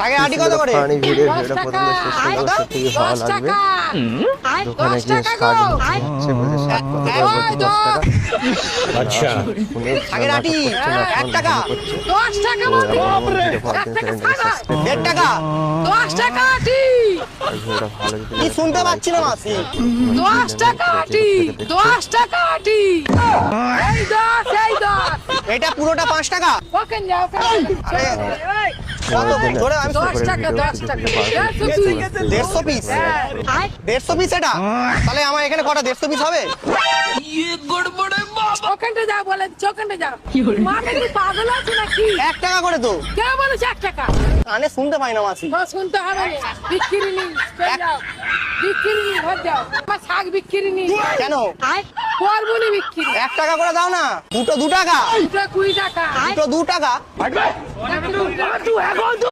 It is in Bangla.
শাকের আটি কত করে পানি ভিড়ে ভিড়ে টাকা। প্রথম সব থেকে ভালো লাগবে দোকানে গিয়ে টাকা শাক গো। নিতে আয়, হচ্ছে বলে শাক কত করে ওই দশ টাকা আচ্ছা ফোনে আটি, এক টাকা। দশ টাকা বলছি। এক টাকা ছাড়া। দেড় টাকা দশ টাকা আটি। ভিডিওটা ভালো যদি কি শুনতে পাচ্ছি না মাসি দশ টাকা আটি। দশ টাকা আটি। এটা পুরোটা পাঁচ টাকা। আরে, ধরে আমি। দেড়শো পিস। দেড়শো পিস হ্যাঁ। আয়, দেড়শো পিস এটা? তাহলে আমার এখানে কটা দেড়শো পিস হবে? ওখানটা যাও বলে দিচ্ছি, ওখানটা যাও। মাথা কি পাগল আছে নাকি? এক টাকা করে তো কে বলেছে এক টাকা? কানে শুনতে পাই না মাসি না, শুনতে হবে বিক্রি যাও। বিক্রি নেই, ঘর যাও। আমার শাক বিক্রি নেই। কেন আয়, করব নি বিক্রি। এক টাকা করে দাও না দুটো দু টাকা দুটো কুড়ি টাকা। দুটো দু টাকা